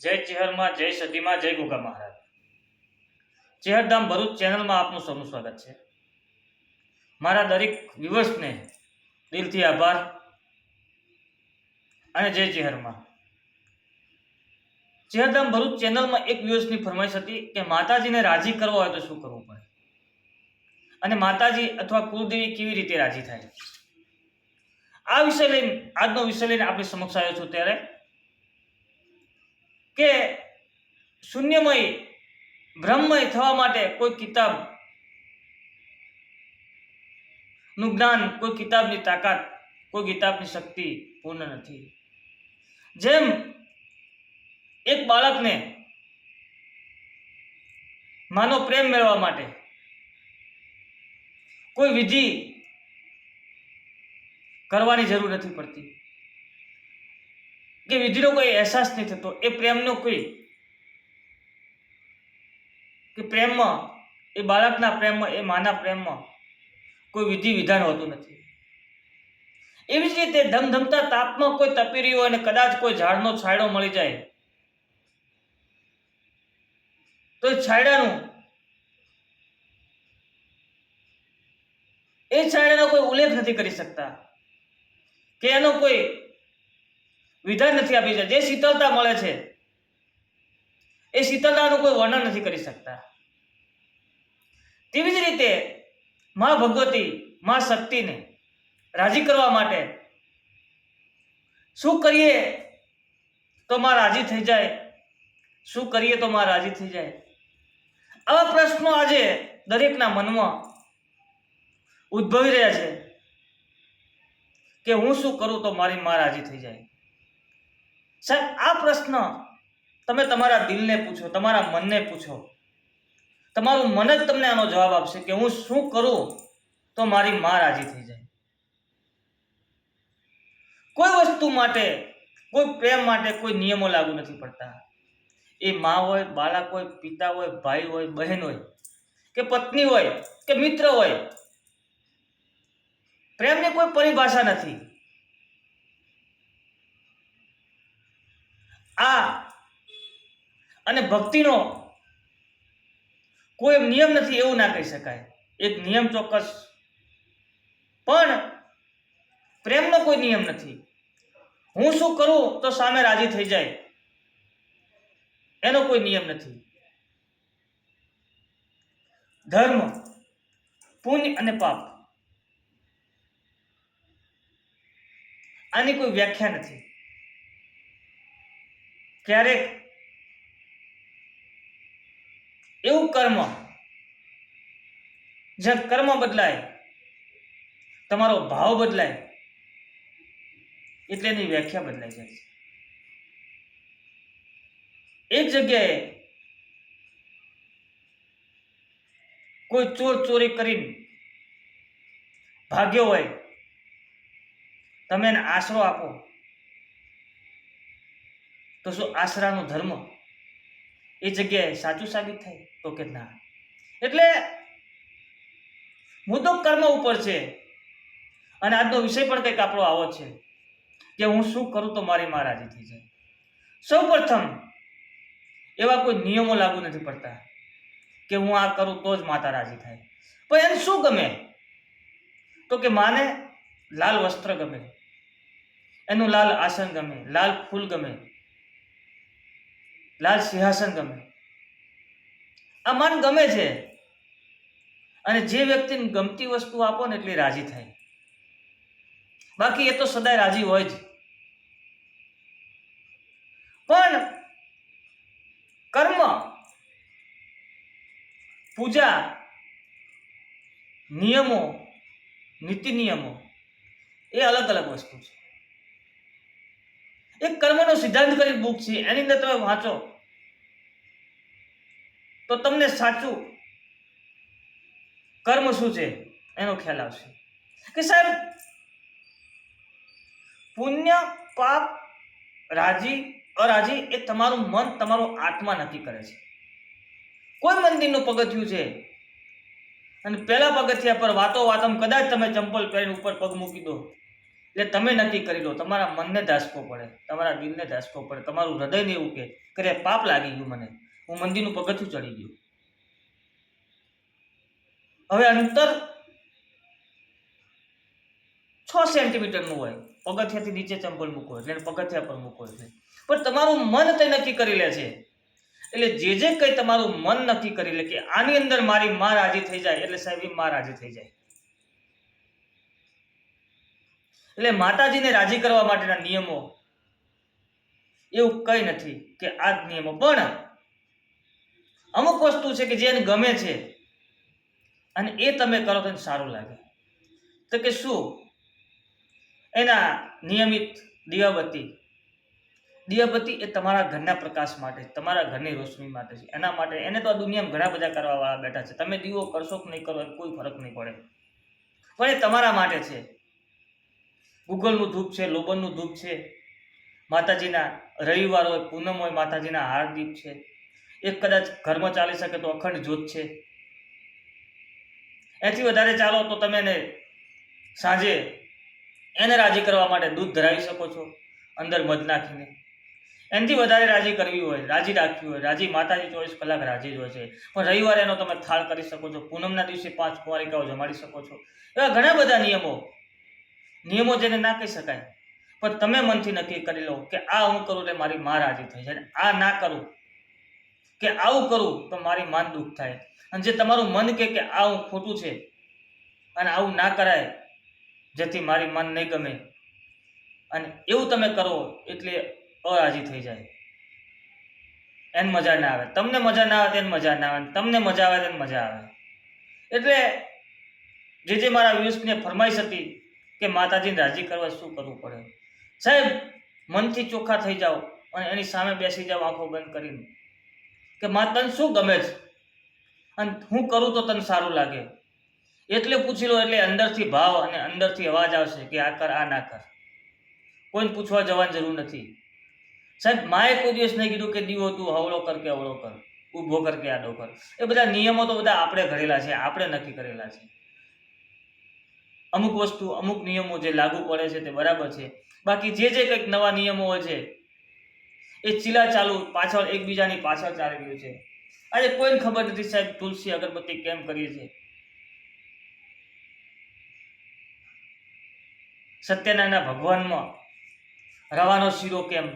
જય ચેહરમાં જય સતીમાં જય ગોગા મહારાજ. ચેહરધામ ભરૂચ ચેનલમાં આપનું સૌનું સ્વાગત છે. મારા દરેક વ્યુઅર્સને દિલથી આભાર અને જય ચેહરમાં ચેહરધામ ભરૂચ ચેનલમાં એક વ્યુઅર્સની ફરમાઈશ હતી કે માતાજીને રાજી કરવા હોય તો શું કરવું પડે? અને માતાજી અથવા કુળદેવી કેવી રીતે રાજી થાય? આ વિષય લઈને, આજનો વિષય લઈને આપણી સમક્ષ આવ્યો છું ત્યારે કે શૂન્યમય બ્રહ્મમય થવા માટે કોઈ કિતાબનું જ્ઞાન, કોઈ કિતાબની તાકાત, કોઈ કિતાબની શક્તિ પૂર્ણ નથી. જેમ એક બાળકને માનો પ્રેમ મેળવવા માટે કોઈ વિધિ કરવાની જરૂર નથી પડતી. કે વિધિનો કોઈ અહેસાસ નહીં થતો. એ પ્રેમનો કોઈ કે પ્રેમમાં, એ બાળકના પ્રેમમાં, એ માના પ્રેમમાં કોઈ વિધિ વિધાન હોતું નથી. એવી જ રીતે ધમધમતા તાપમાં કોઈ તપી રહ્યું અને કદાચ કોઈ ઝાડનો છાંયડો મળી જાય, તો છાંયડાનું, એ છાંયડાનો કોઈ ઉલ્લેખ નથી કરી શકતા કે એનો કોઈ વિધાન નથી આપી જે શીતળતા મળે છે, એ શીતળતાનું કોઈ વર્ણન નથી કરી શકતા. તેવી જ રીતે મા ભગવતી, મા શક્તિને રાજી કરવા માટે શું કરીએ તો માં રાજી થઈ જાય? શું કરીએ તો માં રાજી થઈ જાય? આવા પ્રશ્નો આજે દરેકના મનમાં ઉદ્ભવી રહ્યા છે કે હું શું કરું તો મારી માં રાજી થઈ જાય? સાહેબ, આ પ્રશ્ન તમે તમારા દિલને પૂછો, તમારા મનને પૂછો. તમારું મન જ તમને આનો જવાબ આપશે કે હું શું કરું તો મારી માં રાજી થઈ જાય. કોઈ વસ્તુ માટે, કોઈ પ્રેમ માટે કોઈ નિયમો લાગુ નથી પડતા. એ માં હોય, બાળક હોય, પિતા હોય, ભાઈ હોય, બહેન હોય, કે પત્ની હોય, કે મિત્ર હોય. પ્રેમની કોઈ પરિભાષા નથી આ અને ભક્તિનો કોઈ નિયમ નથી, એવું ના કહી શકાય. એક નિયમ ચોક્કસ. પણ પ્રેમનો કોઈ નિયમ નથી. હું શું કરું તો સામે રાજી થઈ જાય. એનો કોઈ નિયમ નથી. ધર્મ, પુણ્ય અને પાપ. આની કોઈ વ્યાખ્યા નથી. ક્યારેક એવું કર્મ. જ્યાં કર્મ બદલાય, તમારો ભાવ બદલાય, એટલે એની વ્યાખ્યા બદલાઈ જાય છે. એક જગ્યાએ કોઈ ચોર ચોરી કરીને ભાગ્યો હોય, તમે એને આશરો આપો, તો શું આશરાનો ધર્મ? એ જગ્યાએ સાચું સાબિત થાય તો કે ના. એટલે મુદ્દો કર્મ ઉપર છે. અને આજનો વિષય પણ કંઈક આપણો આવો છે કે હું શું કરું તો મારી માં રાજી થઈ જાય. સૌ પ્રથમ એવા કોઈ નિયમો લાગુ નથી પડતા કે હું આ કરું તો જ માતા રાજી થાય. પણ એને શું ગમે? તો કે માને લાલ વસ્ત્ર ગમે, એનું લાલ આસન ગમે, લાલ ફૂલ ગમે લાલ સિંહાસન ગમે. આ મન ગમે છે. અને જે વ્યક્તિને ગમતી વસ્તુ આપો ને એટલી રાજી થાય. બાકી એ તો સદાય રાજી હોય જ. પણ કર્મ, પૂજા, નિયમો, નીતિ નિયમો એ અલગ અલગ વસ્તુ છે. એક કર્મનો સિદ્ધાંત કરી બુક છે, એની અંદર તમે વાંચો. તો તમને સાચું કર્મ શું છે? એનો ખ્યાલ આવશે. કે સાહેબ, પુણ્ય, પાપ, રાજી, અરાજી એ તમારું મન, તમારો આત્મા નક્કી કરે છે. કોઈ મંદિરનું પગથિયું છે? અને પહેલા પગથિયા પર વાતો વાતમ કદાચ તમે ચંપલ પહેરીને ઉપર પગ મૂકી દો. એટલે તમે નક્કી કરી લો, તમારા મનને ધાસકો પડે, તમારા દિલને ધાસકો પડે, તમારું હૃદયને એવું કે કરે પાપ લાગી ગયું મને. હું મંદિરનું પગથિયું ચડી ગયો. હવે અંતર છ સેન્ટીમીટરનું હોય. પગથિયાથી નીચે ચંપલ મૂકો એટલે પગથિયા પર મૂકો એટલે. પણ તમારું મન તે નક્કી કરી લે છે. એટલે જે જે કંઈ તમારું મન નક્કી કરી લે કે આની અંદર મારી માં રાજી થઈ જાય, એટલે સાહેબમાં રાજી થઈ જાય. એટલે માતાજીને રાજી કરવા માટેના નિયમો એવું કંઈ નથી કે આ જ નિયમો. પણ અમુક વસ્તુ છે કે જે એને ગમે છે અને એ તમે કરો તો એને સારું લાગે. તો કે શું? એના નિયમિત દીવાબત્તી. દીવાબત્તી એ તમારા ઘરના પ્રકાશ માટે, તમારા ઘરની રોશની માટે છે. એના માટે એને તો આ દુનિયામાં ઘણા બધા કરવાવાળા બેઠા છે. તમે દીવો કરશો કે નહીં કરો એ કોઈ ફરક નહીં પડે. પણ એ તમારા માટે છે. ગૂગલનું ધૂપ છે, લોબનનું ધૂપ છે. માતાજીના રવિવાર હોય, પૂનમ હોય, માતાજીના હાર દીપ છે. એક કદાચ ઘરમાં ચાલી શકે તો અખંડ જ્યોત છે. એથી વધારે ચાલો તો તમે એને સાંજે એને રાજી કરવા માટે દૂધ ધરાવી શકો છો, અંદર મધ નાખીને. એનાથી વધારે રાજી કરવી હોય, રાજી રાખવી હોય, રાજી માતાજી ચોવીસ કલાક રાજી જ હોય છે. પણ રવિવારે એનો તમે થાળ કરી શકો છો, પૂનમના દિવસે પાંચ કુંવારિકાઓ જમાડી શકો છો. એવા ઘણા બધા નિયમો. નિયમો જેને ના કહી શકાય. પણ તમે મનથી નક્કી કરી લો કે આ હું કરું એટલે મારી મા રાજી થઈ જાય. આ ના કરું કે આવું કરું તો મારી માન દુઃખ થાય. અને જે તમારું મન કે કે આવું ખોટું છે અને આવું ના કરાય, જેથી મારી મન નહીં ગમે. અને એવું તમે કરો એટલે અરાજી થઈ જાય. એને મજા ના આવે. તમને મજા ના આવે તેને મજા ના આવે. તમને મજા આવે તેને મજા આવે. એટલે જે જે મારા વ્યૂઝને ફરમાઈશ હતી કે માતાજીને રાજી કરવા શું કરવું પડે? સાહેબ, મનથી ચોખ્ખા થઈ જાઓ અને એની સામે બેસી જાઓ, આંખો બંધ કરીને. કે મા, તને શું ગમે છે? અને હું કરું તો તને સારું લાગે. એટલે પૂછી લો, એટલે અંદરથી ભાવ અને અંદરથી અવાજ આવશે કે આ કર, આ ના કર. કોઈને પૂછવા જવાની જરૂર નથી. સાહેબ, માએ કોઈ દિવસ નહીં કીધું કે દીવો તું હવળો કર કે અવળો કર, ઊભો કર કે આડો કર. એ બધા નિયમો તો બધા આપણે ઘડેલા છે, આપણે નક્કી કરેલા છે. અમુક વસ્તુ, અમુક નિયમો જે લાગુ પડે છે તે બરાબર છે. બાકી જે જે કંઈક નવા નિયમો હોય છે એ ચીલા ચાલુ, પાછળ એકબીજાની પાછળ ચાલી રહ્યું છે. આજે કોઈને ખબર નથી સાહેબ, તુલસી અગરબત્તી કેમ કરીએ છીએ? સત્યનારાયણ ભગવાનમાં રવાનો શીરો કેમ?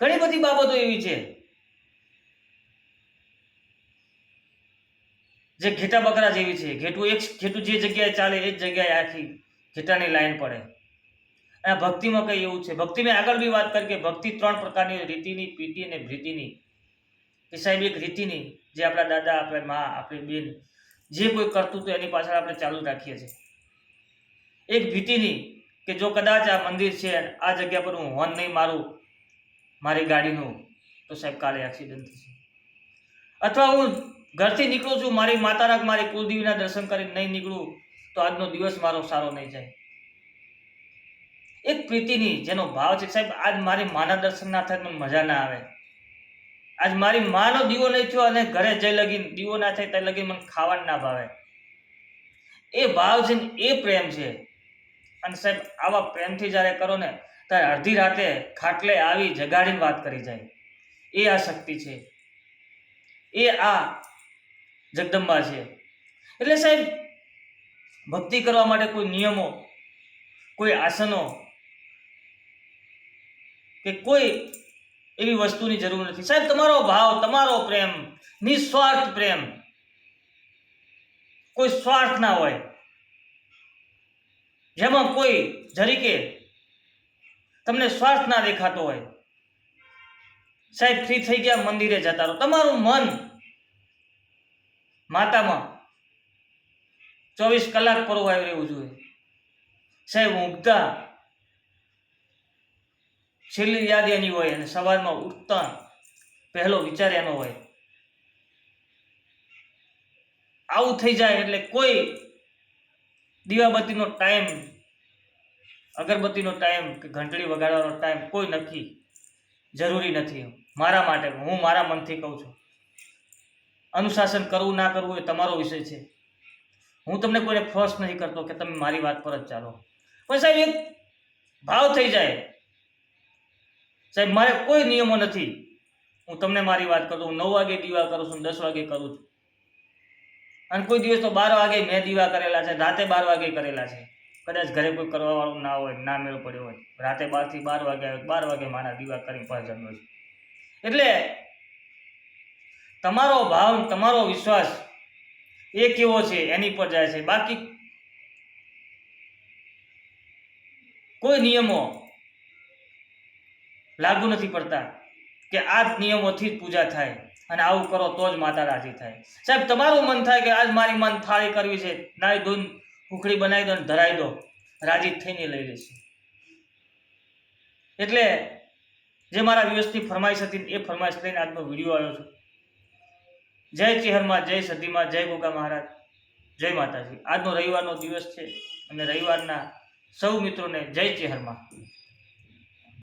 ઘણી બધી બાબતો એવી છે. જે ઘેટા બકરા જેવી છે. ઘેટું એક, ઘેટું જે જગ્યાએ ચાલે એ જ જગ્યાએ આખી ઘેટાની લાઈન પડે. અને ભક્તિમાં કંઈ એવું છે? ભક્તિ મેં આગળ બી વાત કરી કે ભક્તિ ત્રણ પ્રકારની રીતિની પીટી અને ભ્રીતિની. એ સાહેબ એક રીતિની, જે આપણા દાદા, આપણે મા, આપણી બેન, જે કોઈ કરતું હતું, એની પાછળ આપણે ચાલુ રાખીએ છીએ. એક ભીતિની કે જો કદાચ આ મંદિર છે, આ જગ્યા પર હું હોર્ન નહીં મારું, મારી ગાડીનું, તો સાહેબ કાલે એક્સિડન્ટ થશે. અથવા હું ઘરથી નીકળું છું, મારી માતાના, મારી કુલદેવીના દર્શન કરીને નહીં નીકળું, તો આજનો દિવસ મારો સારો નહીં જાય. એક પ્રીતિની, જેનો ભાવ છે સાહેબ, આજ મારી માના દર્શન ના થાય મને મજા ના આવે. આજ મારી માનો દીવો નહીં થયો અને ઘરે જઈ લગીન, દીવો ના થાય ત્યાં લગીન મને ખાવાનું ના ભાવે. એ ભાવ છે ને એ પ્રેમ છે. અને સાહેબ, આવા પ્રેમથી જ્યારે કરો ને, ત્યારે અડધી રાતે ખાટલે આવી જગાડીને વાત કરી જાય. એ આ શક્તિ છે. એ આ જગદંબા છે. એટલે સાહેબ, ભક્તિ કરવા માટે કોઈ નિયમો, કોઈ આસનો કે કોઈ એવી વસ્તુની જરૂર નથી. સાહેબ, તમારો ભાવ, તમારો પ્રેમ, નિસ્વાર્થ પ્રેમ, કોઈ સ્વાર્થ ના હોય. જેમાં કોઈ જરીકે તમને સ્વાર્થ ના દેખાતો હોય. સાહેબ ફ્રી થઈ ગયા, મંદિરે જતા રહો. તમારું મન માતામાં ચોવીસ કલાક પરોવાયું રહેવું જોઈએ. સાહેબ, ઊંઘતા છેલ્લી યાદ એની હોય અને સવારમાં ઉઠતા પહેલો વિચાર એનો હોય. આવું થઈ જાય એટલે કોઈ દીવાબત્તીનો ટાઈમ, અગરબત્તીનો ટાઈમ કે ઘંટડી વગાડવાનો ટાઈમ કોઈ નક્કી જરૂરી નથી. મારા માટે, હું મારા મનથી કહું છું. અનુશાસન કરવું ના કરવું એ તમારો વિષય છે. હું તમને કોઈને ફોર્સ નથી કરતો કે તમે મારી વાત પર જ ચાલો. પણ સાહેબ, એક ભાવ થઈ જાય. સાહેબ, મારે કોઈ નિયમો નથી. હું તમને મારી વાત કરું હું નવ વાગે દીવા કરું છું દસ વાગે કરું છું. અને કોઈ દિવસ તો બાર વાગે મેં દીવા કરેલા છે, રાતે બાર વાગે કરેલા છે. કદાચ ઘરે કોઈ કરવા વાળું ના હોય, ના મેળ પડ્યો હોય. રાતે બારથી બાર વાગે આવે બાર વાગે મારા દીવા કરીને પણ જમ્યો છે. એટલે તમારો ભાવ તમારો વિશ્વાસ એ કેવો છે એની પર જાય છે. બાકી કોઈ નિયમો લાગુ નથી પડતા કે આ નિયમોથી જ પૂજા થાય અને આવું કરો તો જ માતા રાજી થાય. સાહેબ, તમારું મન થાય કે આજ મારી મન થાળી કરવી છે નાઈ ધોઈને ઉખડી બનાવી દો ને ધરાઈ દો, રાજી થઈને લઈ લેશે એટલે જે મારા વ્યવસ્થિત ફરમાઈશ હતી એ ફરમાઈશ લઈને આજનો વીડિયો આવ્યો છું. જય ચિહરમાં, જય સદીમાં જય ગોગા મહારાજ, જય માતાજી. આજનો રવિવારનો દિવસ છે અને રવિવારના સૌ મિત્રોને જય ચેહરમાં.